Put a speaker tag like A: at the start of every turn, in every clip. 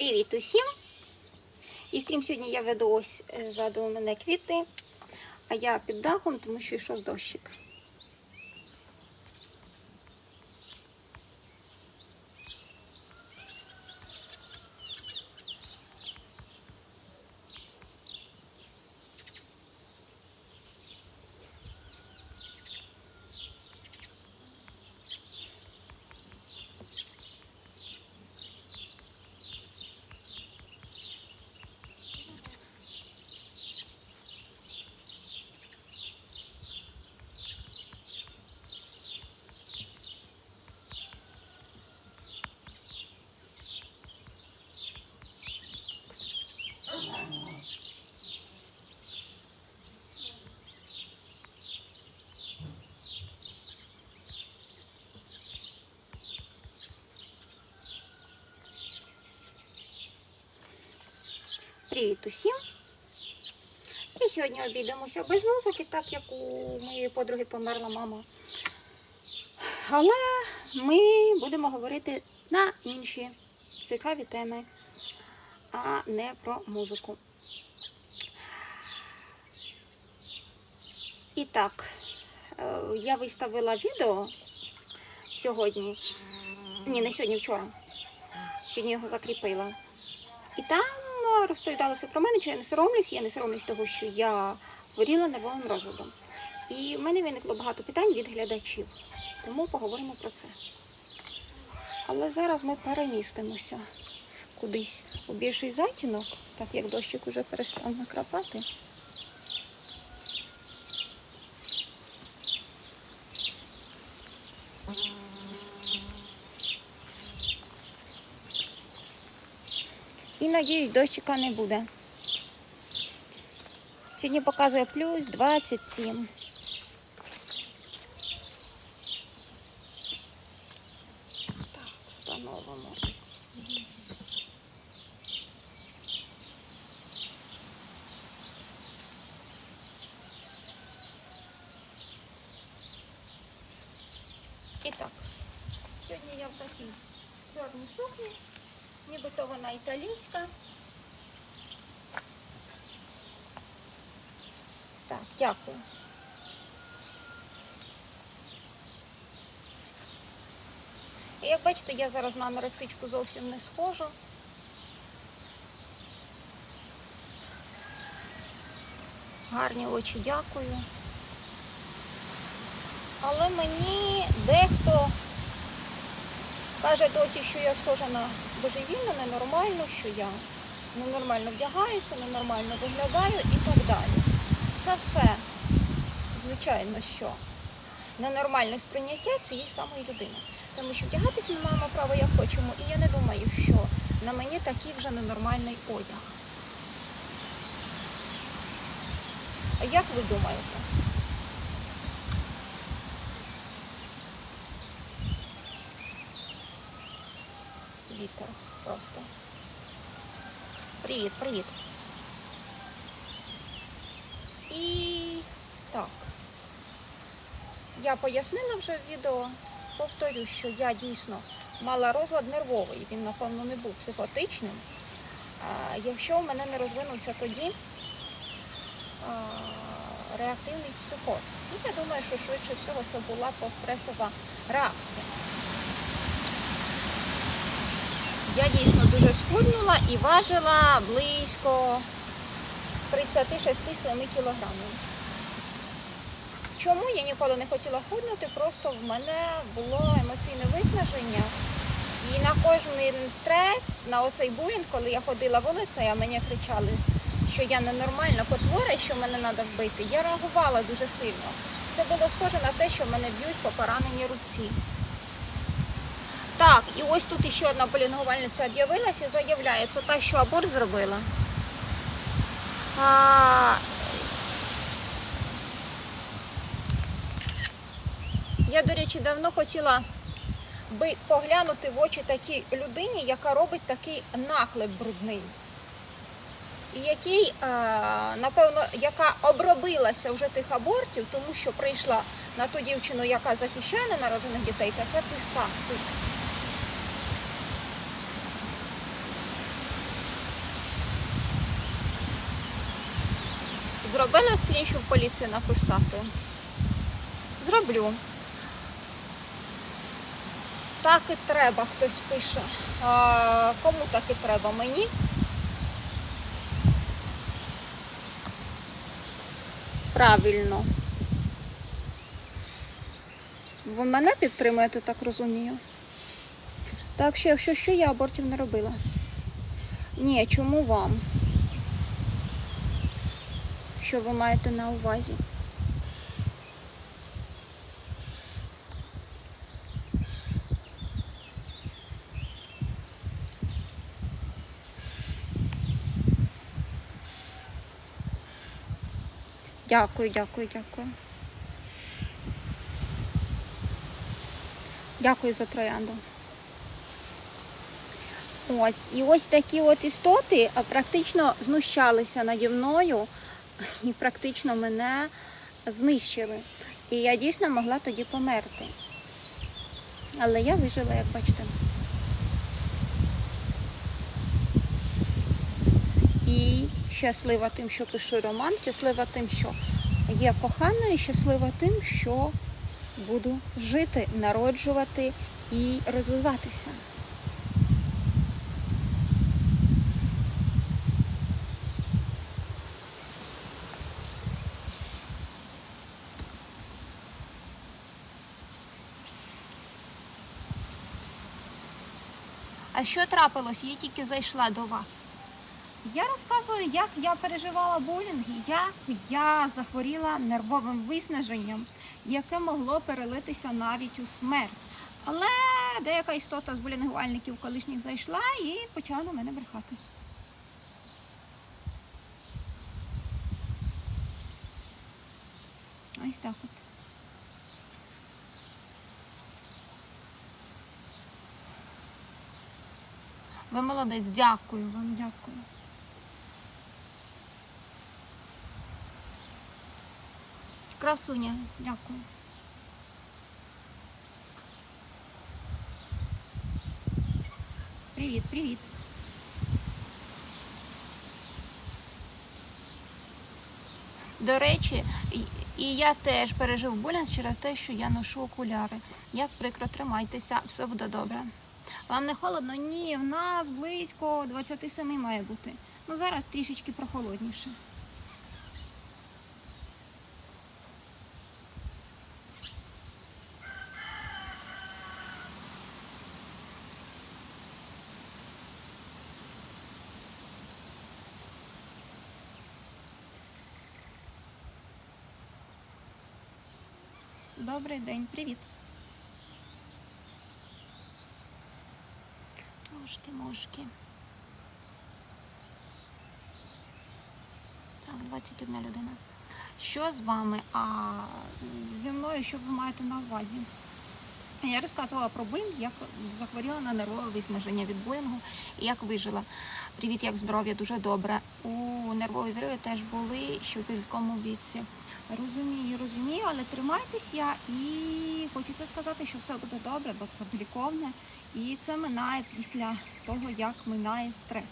A: Привіт усім! І стрім сьогодні я веду ось е, ззаду у мене квіти, а я під дахом, тому що йшов дощик. Привіт усім! І сьогодні обійдемося без музики, так як у моєї подруги померла мама. Але ми будемо говорити на інші цікаві теми, а не про музику. І так, е, я виставила відео сьогодні. Ні, не сьогодні, вчора. Сьогодні його закріпила. І там е, розповідалося про мене, чи я не соромлюсь, я не соромлюсь того, що я хворіла нервовим розладом. І в мене виникло багато питань від глядачів. Тому поговоримо про це. Але зараз ми перемістимося кудись у більший затінок, так як дощик уже перестав накрапати. Надіюсь, дощика не буде. Сьогодні показує плюс 27. Так, встановимо. І так, сьогодні я в такій чорній сукні. Нібито вона італійська. Так, дякую. І як бачите, я зараз на анорексичку зовсім не схожа. Гарні очі, дякую. Але мені дехто Каже досі, що я схожа на божевільну, ненормальну, що я ненормально вдягаюся, ненормально виглядаю і так далі. Це все, звичайно, що ненормальне сприйняття цієї самої людини. Тому що вдягатись ми маємо право як хочемо, і я не думаю, що на мені такий вже ненормальний одяг. А як ви думаєте? Вітер просто. Привіт, привіт. І так. Я пояснила вже в відео, повторю, що я дійсно мала розлад нервовий. Він, напевно, не був психотичним. А, якщо в мене не розвинувся тоді а, реактивний психоз. І я думаю, що швидше всього це була постресова реакція. Я дійсно дуже схуднула і важила близько 36-7 кілограмів. Чому я ніколи не хотіла худнути? Просто в мене було емоційне виснаження. І на кожен стрес, на оцей булінг, коли я ходила вулицею, а мені кричали, що я ненормальна потвора, що мене треба вбити, я реагувала дуже сильно. Це було схоже на те, що мене б'ють по пораненій руці. Так, і ось тут ще одна полінгувальниця об'явилася і заявляє, це та, що аборт зробила. А... Я, до речі, давно хотіла би поглянути в очі такій людині, яка робить такий наклеп брудний. І який, напевно, яка обробилася вже тих абортів, тому що прийшла на ту дівчину, яка захищає ненароджених дітей, таке писати. Зробила скрін, щоб поліцію написати. Зроблю. Так і треба, хтось пише. А, кому так і треба? Мені? Правильно. Ви мене підтримуєте, так розумію. Так що, якщо що, я абортів не робила. Ні, чому вам? Що ви маєте на увазі? Дякую, дякую, дякую. Дякую за троянду. Ось, і ось такі от істоти практично знущалися наді мною і практично мене знищили. І я дійсно могла тоді померти. Але я вижила, як бачите. І щаслива тим, що пишу роман, щаслива тим, що є коханою, щаслива тим, що буду жити, народжувати і розвиватися. А що трапилось? Я тільки зайшла до вас. Я розказую, як я переживала булінг, як я захворіла нервовим виснаженням, яке могло перелитися навіть у смерть. Але деяка істота з булінгувальників колишніх зайшла і почала мене брехати. Ось так от. Ви молодець, дякую вам, дякую. Красуня, дякую. Привіт, привіт. До речі, і- я теж пережив булінг через те, що я ношу окуляри. Як прикро тримайтеся, все буде добре. Вам не холодно? Ні, в нас близько 27 має бути. Ну зараз трішечки прохолодніше. Добрий день, привіт. Мошки, мошки. Так, 21 людина. Що з вами? А зі мною що ви маєте на увазі? Я розказувала про булінг, як захворіла на нервове виснаження від булінгу і як вижила. Привіт, як здоров'я, дуже добре. У нервові зриви теж були ще у підлітковому віці. Розумію, розумію, але тримайтеся і хочеться сказати, що все буде добре, бо це виліковне. І це минає після того, як минає стрес.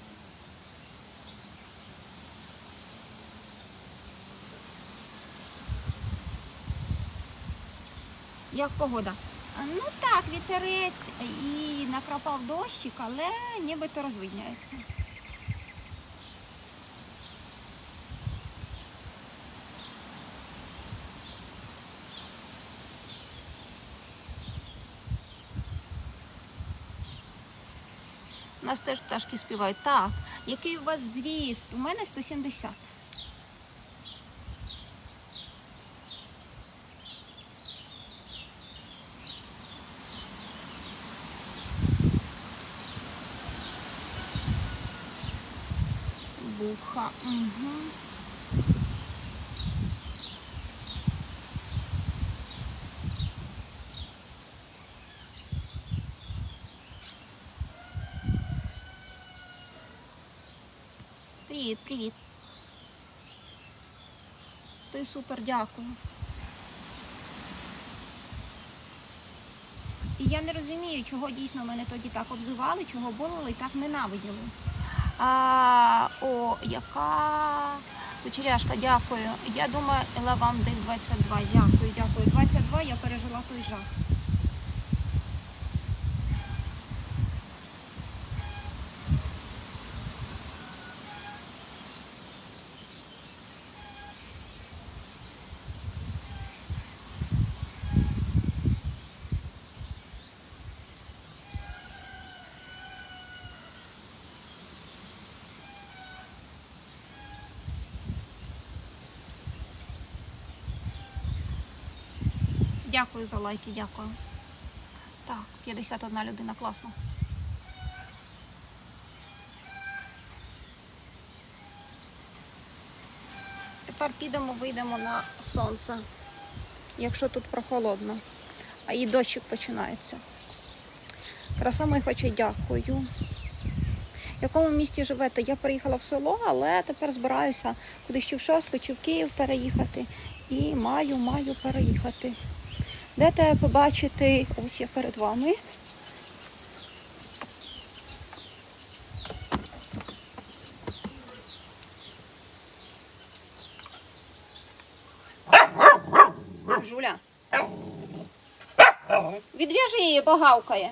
A: Як погода? Ну так, вітерець і накрапав дощик, але нібито розвидняється. У нас теж пташки співають. Так, який у вас зріст? У мене 170. Буха. Угу. Привіт, привіт. Ти супер, дякую. І я не розумію, чого дійсно мене тоді так обзивали, чого болили і так ненавиділи. А, о, яка Кучеряшка, дякую. Я думаю, вам десь 22. Дякую, дякую. 22 я пережила той жах. Дякую за лайки, дякую. Так, 51 людина, класно. Тепер підемо, вийдемо на сонце, якщо тут прохолодно, а і дощик починається. Краса мої хоче, дякую. В якому місті живете? Я приїхала в село, але тепер збираюся кудись чи в шостку, чи в Київ переїхати. І маю, маю переїхати. Дете побачити, ось я перед вами. Жуля. Відв'яжи її, погавкає.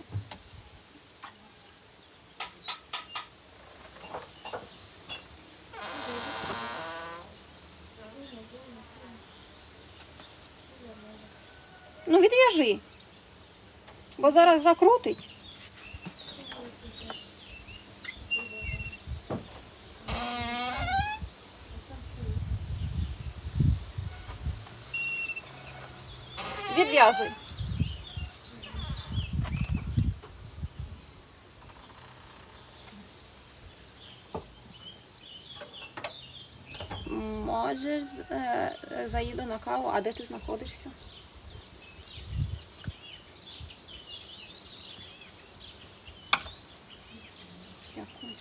A: Ну, відв'яжи. Бо зараз закрутить. Відв'язуй. Можеш е, заїду на каву, а де ти знаходишся? Дякую.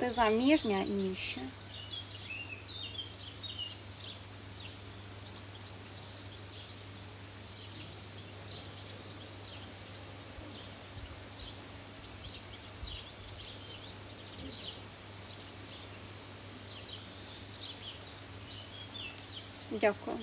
A: Ти заміжня? Ні ще. Дякую.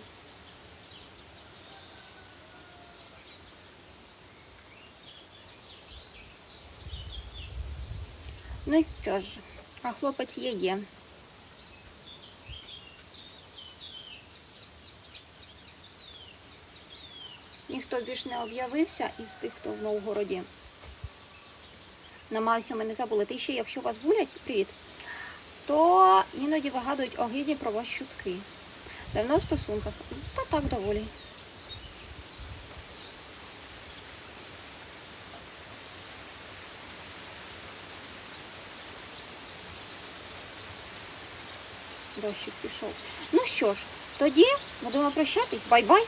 A: Ну що ж, а хлопець є є. Ніхто більш не об'явився із тих, хто в Новгороді. Намагаюся мене забулити. І ще, якщо вас булять, привіт, то іноді вигадують огидні про вас чутки. Давно в стосунках. Та так доволі. Дощик пішов. Ну що ж, тоді будемо прощатись. Бай-бай.